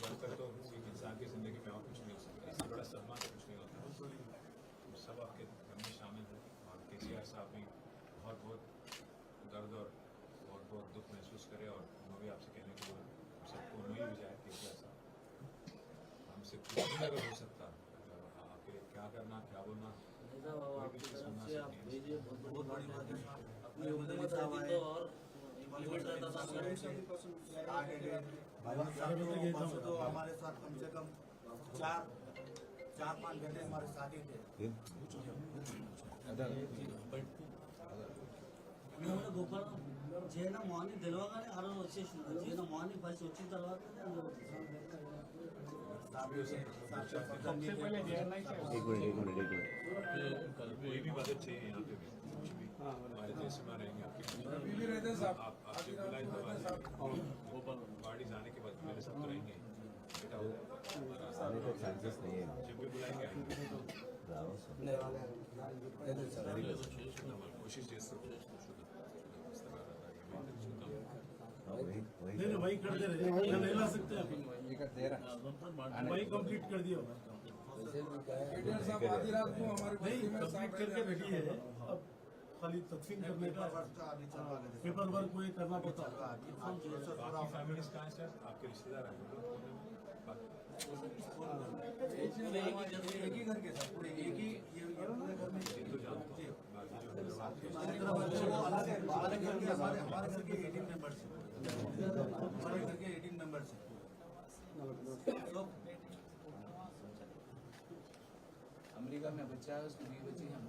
बढ़कर तो किसी इंसान की ज़िंदगी में और कुछ नहीं हो सकता इससे बड़ा सदमा तो कुछ नहीं होता सब आपके घर में शामिल है और के सी साहब भी बहुत बहुत दर्द और बहुत बहुत दुख महसूस करे और मैं भी आपसे कहने को सबको मिल भी जाए के सी साहब हमसे कुछ भी अगर हो सकता आपके क्या करना क्या बोलना कोई भी चीज़ सुनना सीखनी है बहुत बड़ी बात है अपनी तो और लिमिट भाई साहब तो परसों तो हमारे साथ कम से कम चार चार पाँच घंटे हमारे साथ ही थे మేము గోపాల్ జైన మార్నింగ్ తెలియగానే ఆ రోజు వచ్చేసింది జైన మార్నింగ్ ఫస్ట్ వచ్చిన తర్వాత एक मिनट एक मिनट एक मिनट कोई भी मदद चाहिए यहाँ पे भी कुछ भी हमारे देश में रहेंगे आपके आप आपसे पार्टी जाने के बाद मेरे साथ रहेंगे बेटा जब भी बुलाएँगे कोशिश नहीं वही कर दे रहे नहीं ला सकते वही कंप्लीट कर दिया होगा आधी रात को हमारे नहीं कंप्लीट करके रखी है अब खाली तकसीम करने का पेपर वर्क को। ये करना पड़ता अमेरिका में बच्चा है उसकी बीवी बच्ची हम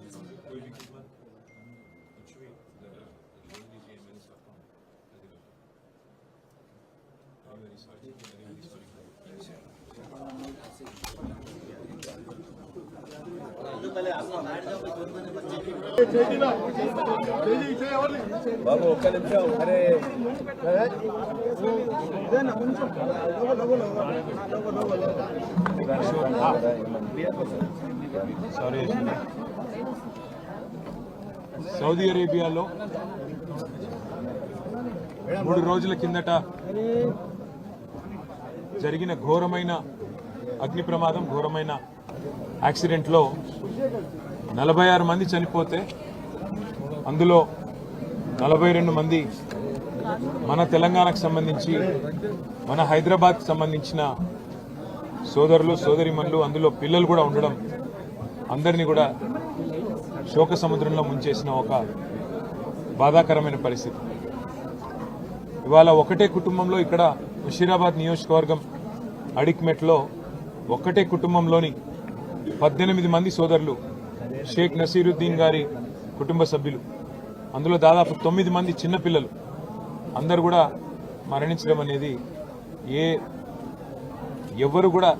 బాబు ఒక్క నిమిషం. అరే. సారీ సౌదీ అరేబియాలో మూడు రోజుల కిందట జరిగిన ఘోరమైన అగ్ని ప్రమాదం ఘోరమైన యాక్సిడెంట్లో నలభై ఆరు మంది చనిపోతే అందులో నలభై రెండు మంది మన తెలంగాణకు సంబంధించి మన హైదరాబాద్కి సంబంధించిన సోదరులు సోదరిమణులు అందులో పిల్లలు కూడా ఉండడం అందరినీ కూడా శోక సముద్రంలో ముంచేసిన ఒక బాధాకరమైన పరిస్థితి. ఇవాళ ఒకటే కుటుంబంలో ఇక్కడ ముషీరాబాద్ నియోజకవర్గం అడిక్మెట్లో ఒక్కటే కుటుంబంలోని పద్దెనిమిది మంది సోదరులు షేక్ నసీరుద్దీన్ గారి కుటుంబ సభ్యులు. అందులో దాదాపు తొమ్మిది మంది చిన్నపిల్లలు అందరు కూడా మరణించడం అనేది ఏ ఎవ్వరు కూడా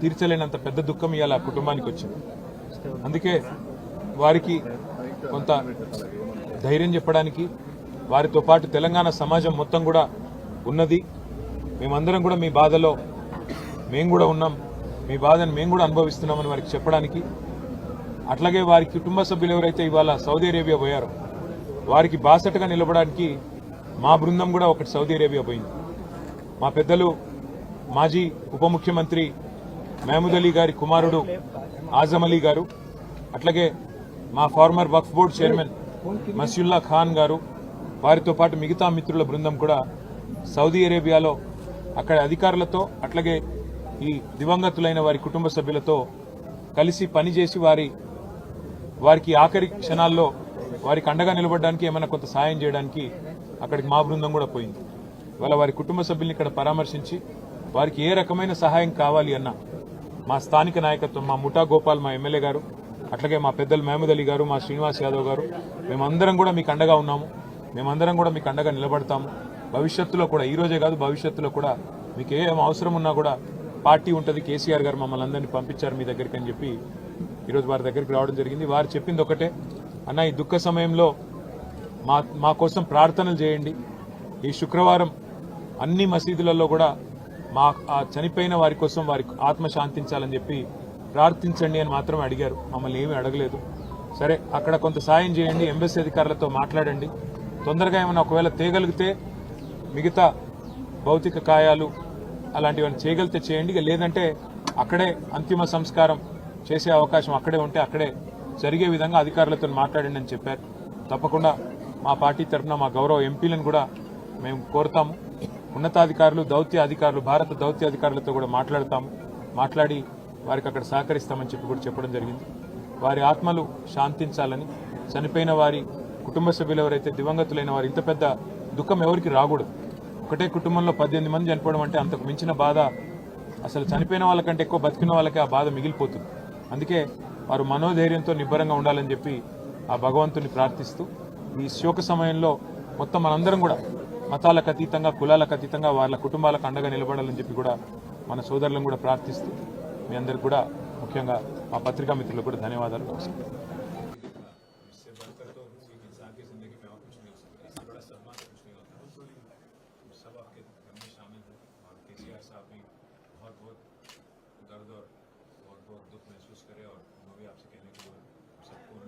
తీర్చలేనంత పెద్ద దుఃఖం ఇవాళ కుటుంబానికి వచ్చింది. అందుకే వారికి కొంత ధైర్యం చెప్పడానికి వారితో పాటు తెలంగాణ సమాజం మొత్తం కూడా ఉన్నది. మేమందరం కూడా మీ బాధలో మేము కూడా ఉన్నాం. మీ బాధను మేము కూడా అనుభవిస్తున్నామని వారికి చెప్పడానికి. అట్లాగే వారి కుటుంబ సభ్యులు ఎవరైతే ఇవాళ సౌదీ అరేబియా పోయారో వారికి బాసటగా నిలబడానికి మా బృందం కూడా ఒకటి సౌదీ అరేబియా పోయింది. మా పెద్దలు మాజీ ఉప ముఖ్యమంత్రి మహమూద్ అలీ గారి కుమారుడు ఆజం అలీ గారు అట్లాగే మా ఫార్మర్ వక్ఫ్ బోర్డ్ చైర్మన్ మసీల్లా ఖాన్ గారు వారితో పాటు మిగతా మిత్రుల బృందం కూడా సౌదీ అరేబియాలో అక్కడ అధికారులతో అట్లాగే ఈ దివంగతులైన వారి కుటుంబ సభ్యులతో కలిసి పనిచేసి వారి వారికి ఆఖరి క్షణాల్లో వారికి అండగా నిలబడడానికి ఏమైనా కొంత సాయం చేయడానికి అక్కడికి మా బృందం కూడా పోయింది. ఇవాళ వారి కుటుంబ సభ్యుల్ని ఇక్కడ పరామర్శించి వారికి ఏ రకమైన సహాయం కావాలి అన్న మా స్థానిక నాయకత్వం మా ముఠా గోపాల్ మా ఎమ్మెల్యే గారు అట్లాగే మా పెద్దలు మహమూద్ అలీ గారు మా శ్రీనివాస్ యాదవ్ గారు మేమందరం కూడా మీకు అండగా ఉన్నాము. మేమందరం కూడా మీకు అండగా నిలబడతాము. భవిష్యత్తులో కూడా ఈ రోజే కాదు భవిష్యత్తులో కూడా మీకు ఏం అవసరం ఉన్నా కూడా పార్టీ ఉంటుంది కేసీఆర్ గారు మమ్మల్ని అందరినీ పంపించారు మీ దగ్గరికి అని చెప్పి ఈరోజు వారి దగ్గరికి రావడం జరిగింది. వారు చెప్పింది ఒకటే అన్న ఈ దుఃఖ సమయంలో మా మా కోసం ప్రార్థనలు చేయండి. ఈ శుక్రవారం అన్ని మసీదులలో కూడా మా ఆ చనిపోయిన వారి కోసం వారి ఆత్మ శాంతించాలని చెప్పి ప్రార్థించండి అని మాత్రం అడిగారు. మమ్మల్ని ఏమీ అడగలేదు. సరే అక్కడ కొంత సాయం చేయండి ఎంబెస్సీ అధికారులతో మాట్లాడండి. తొందరగా ఏమైనా ఒకవేళ తేగలిగితే మిగతా భౌతిక కాయాలు అలాంటివన్నీ చేయగలిగితే చేయండి. ఇక లేదంటే అక్కడే అంతిమ సంస్కారం చేసే అవకాశం అక్కడే ఉంటే అక్కడే జరిగే విధంగా అధికారులతో మాట్లాడండి అని చెప్పారు. తప్పకుండా మా పార్టీ తరఫున మా గౌరవ ఎంపీలను కూడా మేము కోరుతాము. ఉన్నతాధికారులు దౌత్య అధికారులు భారత దౌత్య అధికారులతో కూడా మాట్లాడతాము. మాట్లాడి వారికి అక్కడ సహకరిస్తామని చెప్పి కూడా చెప్పడం జరిగింది. వారి ఆత్మలు శాంతించాలని చనిపోయిన వారి కుటుంబ సభ్యులు ఎవరైతే దివంగతులైన వారు ఇంత పెద్ద దుఃఖం ఎవరికి రాకూడదు. ఒకటే కుటుంబంలో పద్దెనిమిది మంది చనిపోవడం అంటే అంతకు మించిన బాధ. అసలు చనిపోయిన వాళ్ళకంటే ఎక్కువ బతికిన వాళ్ళకి ఆ బాధ మిగిలిపోతుంది. అందుకే వారు మనోధైర్యంతో నిబ్బరంగా ఉండాలని చెప్పి ఆ భగవంతుని ప్రార్థిస్తూ ఈ శోక సమయంలో మొత్తం మనందరం కూడా మతాలకు అతీతంగా కులాలకు అతీతంగా వాళ్ళ కుటుంబాలకు అండగా నిలబడాలని చెప్పి కూడా మన సోదరులను కూడా ప్రార్థిస్తూ మీ అందరికి కూడా ముఖ్యంగా మా పత్రికా మిత్రులకు కూడా ధన్యవాదాలు. నమస్కారం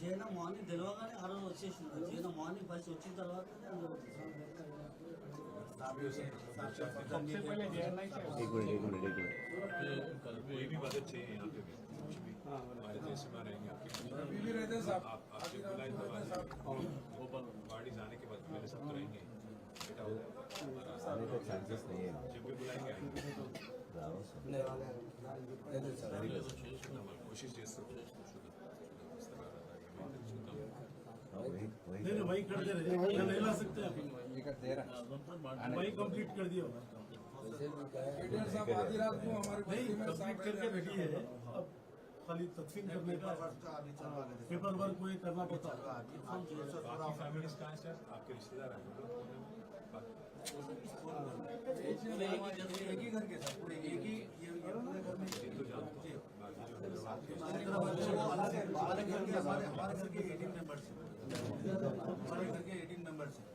జైన మార్నింగ్ తెలియగానే ఆ రోజు వచ్చేసింది జైన మార్నింగ్ ఫస్ట్ వచ్చిన తర్వాత एक मिनट एक मिनट एक मिनट कोई भी मदद चाहिए यहाँ पे भी कुछ भी हमारे देश में रहेंगे आपके आप आपके बुलाए तो आए। गाड़ी जाने के बाद मेरे साथ तो रहेंगे बेटा हो आने का चांसेस नहीं है जब भी बुलाएंगे आएंगे రావు कोशिश చేస్తూ वही वही वही कर वही कंप्लीट कर दिया खाली तकसीम करने का पेपर वर्क को करना पड़ता है एक ही घर के साथ एक ही हमारे घर के एटीन मेंबर्स हैं के 18 हैं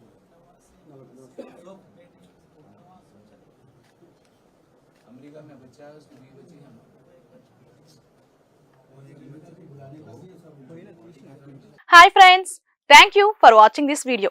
अमेरिका में बच्चा है उसकी बच्ची हम Hi friends, thank you for watching this video.